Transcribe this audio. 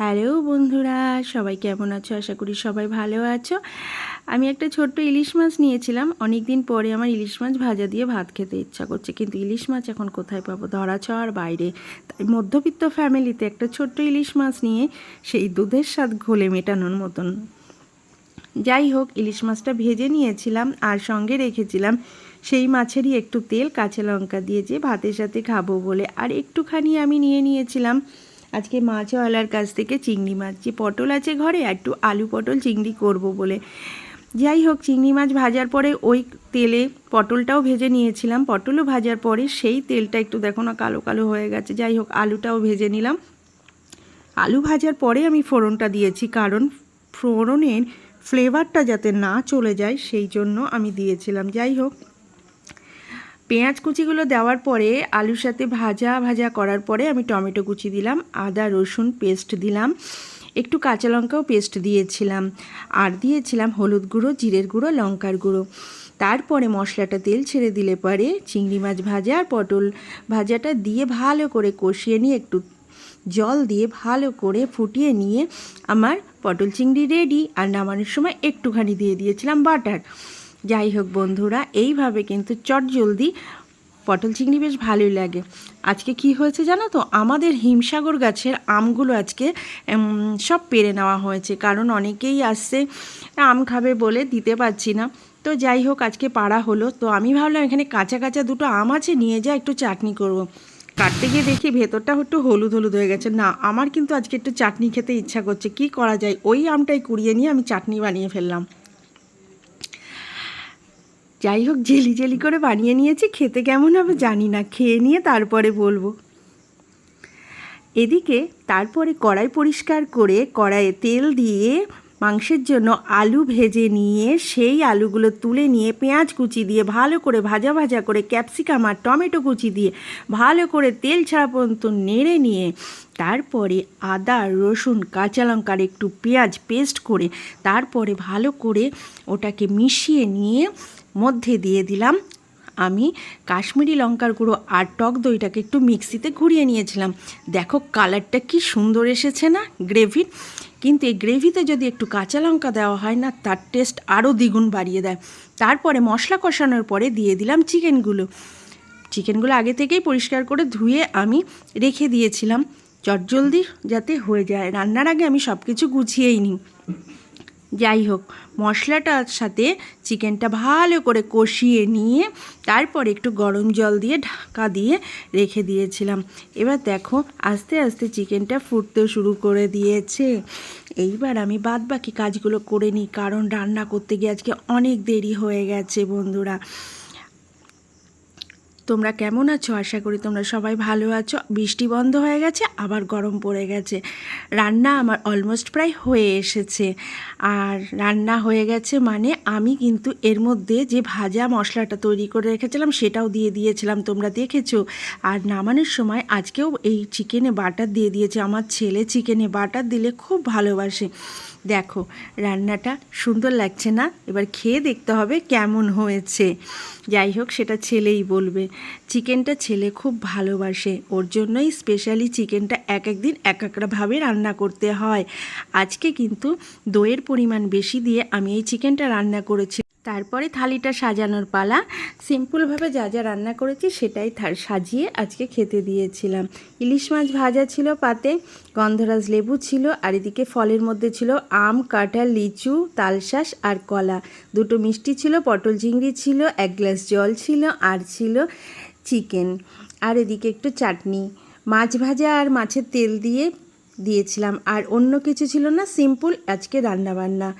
Hello বন্ধুরা, সবাই কেমন আছো? আশা করি সবাই ভালো আছো। আমি একটা ছোট্ট ইলিশ মাছ নিয়েছিলাম। অনেক দিন পরে আমার ইলিশ মাছ ভাজা দিয়ে ভাত খেতে ইচ্ছা করছে, কিন্তু ইলিশ মাছ এখন কোথায় পাবো? ধরা ছোঁয়ার বাইরে। তাই মধ্যবিত্ত ফ্যামিলিতে একটা ছোট্ট ইলিশ মাছ নিয়ে সেই দুধের স্বাদ ঘোলে মেটানোর মতন। যাই হোক, ইলিশ মাছটা ভেজে নিয়েছিলাম আর সঙ্গে রেখেছিলাম সেই মাছেরই একটু তেল, কাঁচা লঙ্কা দিয়ে যে ভাতের সাথে খাব বলে। আর একটুখানি আমি নিয়ে নিয়েছিলাম আজকে মাছওয়ালার কাছ থেকে চিংড়ি মাছ। যে পটল আছে ঘরে, একটু আলু পটল চিংড়ি করব বলে। যাই হোক, চিংড়ি মাছ ভাজার পরে ওই তেলে পটলটাও ভেজে নিয়েছিলাম। পটলও ভাজার পরে সেই তেলটা একটু দেখো না কালো কালো হয়ে গেছে। যাই হোক, আলুটাও ভেজে নিলাম। আলু ভাজার পরে আমি ফোড়নটা দিয়েছি, কারণ ফোড়নের ফ্লেভারটা যাতে না চলে যায়, সেই জন্য আমি দিয়েছিলাম। যাই হোক পেঁয়াজ কুচিগুলো দেওয়ার পরে আলুর সাথে ভাজা ভাজা করার পরে আমি টমেটো কুচি দিলাম, আদা, রসুন পেস্ট দিলাম, একটু কাঁচা লঙ্কাও পেস্ট দিয়েছিলাম, আর দিয়েছিলাম হলুদ গুঁড়ো, জিরের গুঁড়ো, লঙ্কার গুঁড়ো। তারপরে মশলাটা তেল ছেড়ে দিলে পরে চিংড়ি মাছ ভাজা আর পটল ভাজাটা দিয়ে ভালো করে কষিয়ে নিয়ে একটু জল দিয়ে ভালো করে ফুটিয়ে নিয়ে আমার পটল চিংড়ি রেডি। আর নামানোর সময় একটুখানি দিয়ে দিয়েছিলাম বাটার। যাই হোক বন্ধুরা, এইভাবে কিন্তু চট জলদি পটল চিংড়ি বেশ ভালোই লাগে। আজকে কি হয়েছে জানো তো? আমাদের হিমসাগর গাছের আমগুলো আজকে সব পেরে নেওয়া হয়েছে। কারণ অনেকেই আসছে, আম খাবে বলে দিতে পারছি না। তো যাই হোক, আজকে পাড়া হলো। তো আমি ভাবলাম এখানে কাঁচা কাঁচা দুটো আম আছে, নিয়ে যা একটু চাটনি করব। কাটতে গিয়ে দেখি ভেতরটা একটু হলুদ হলুদ হয়ে গেছে। না, আমার কিন্তু আজকে একটু চাটনি খেতে ইচ্ছা করছে। কি করা যায়? ওই আমটাই কুড়িয়ে নিয়ে আমি চাটনি বানিয়ে ফেললাম। যাই হোক, জেলি জেলি করে বানিয়ে নিয়েছি। খেতে কেমন হবে জানি না, খেয়ে নিয়ে তারপরে বলব। এদিকে তারপরে কড়াই পরিষ্কার করে কড়াইয়ে তেল দিয়ে মাংসের জন্য আলু ভেজে নিয়ে সেই আলুগুলো তুলে নিয়ে পেঁয়াজ কুচি দিয়ে ভালো করে ভাজা ভাজা করে ক্যাপসিকাম আর টমেটো কুচি দিয়ে ভালো করে তেল ছাড়া পর্যন্ত নেড়ে নিয়ে তারপরে আদা, রসুন, কাঁচা লঙ্কার একটু পেঁয়াজ পেস্ট করে তারপরে ভালো করে ওটাকে মিশিয়ে নিয়ে মধ্যে দিয়ে দিলাম। আমি কাশ্মীরি লঙ্কার গুঁড়ো আর টক দইটাকে একটু মিক্সিতে ঘুরিয়ে নিয়েছিলাম। দেখো কালারটা কি সুন্দর এসেছে না গ্রেভির কিন্তু এই গ্রেভিতে যদি একটু কাঁচা লঙ্কা দেওয়া হয় না, তার টেস্ট আরও দ্বিগুণ বাড়িয়ে দেয়। তারপরে মশলা কষানোর পরে দিয়ে দিলাম চিকেনগুলো। চিকেনগুলো আগে থেকেই পরিষ্কার করে ধুয়ে আমি রেখে দিয়েছিলাম। চটজলদি যাতে হয়ে যায়। রান্নার আগে আমি সব কিছু গুছিয়েই নিই। যাই হোক, মশলাটার সাথে চিকেনটা ভালো করে কষিয়ে নিয়ে তারপর একটু গরম জল দিয়ে ঢাকা দিয়ে রেখে দিয়েছিলাম। এবার দেখো, আস্তে আস্তে চিকেনটা ফুটতে শুরু করে দিয়েছে। এইবার আমি বাদ বাকি কাজগুলো করে নিই, কারণ রান্না করতে গিয়ে আজকে অনেক দেরি হয়ে গেছে বন্ধুরা। তোমরা কেমন আছো? আশা করি তোমরা সবাই ভালো আছো। বৃষ্টি বন্ধ হয়ে গেছে, আবার গরম পড়ে গেছে। রান্না আমার অলমোস্ট প্রায় হয়ে এসেছে। আর রান্না হয়ে গেছে মানে আমি কিন্তু এর মধ্যে যে ভাজা মশলাটা তৈরি করে রেখেছিলাম সেটাও দিয়ে দিয়েছিলাম। তোমরা দেখেছ? আর নামানোর সময় আজকেও এই চিকেনে বাটার দিয়ে দিয়েছে। আমার ছেলে চিকেনে বাটার দিলে খুব ভালোবাসে। দেখো, রান্নাটা সুন্দর লাগছে না? এবার খেয়ে দেখতে হবে কেমন হয়েছে। যাই হোক, সেটা ছেলেই বলবে। চিকেনটা ছেলে খুব ভালোবাসে। ওর জন্যই স্পেশালি চিকেনটা এক একদিন এক একভাবে রান্না করতে হয়। আজকে কিন্তু দইয়ের পরিমাণ বেশি দিয়ে আমি এই চিকেনটা রান্না করেছি। তারপরে থালিটা সাজানোর পালা। সিম্পলভাবে যা যা রান্না করেছি সেটাই সাজিয়ে আজকে খেতে দিয়েছিলাম। ইলিশ মাছ ভাজা ছিল পাতে, গন্ধরাজ লেবু ছিল, আর এদিকে ফলের মধ্যে ছিল আম, কাঁঠাল, লিচু, তালশাঁস আর কলা। দুটো মিষ্টি ছিল, পটল চিংড়ি ছিল, এক গ্লাস জল ছিল, আর ছিল চিকেন। আর এদিকে একটু চাটনি। মাছ ভাজা আর মাছের তেল দিয়ে দিয়েছিলাম। আর অন্য কিছু ছিল না, সিম্পল আজকে রান্নাবান্না।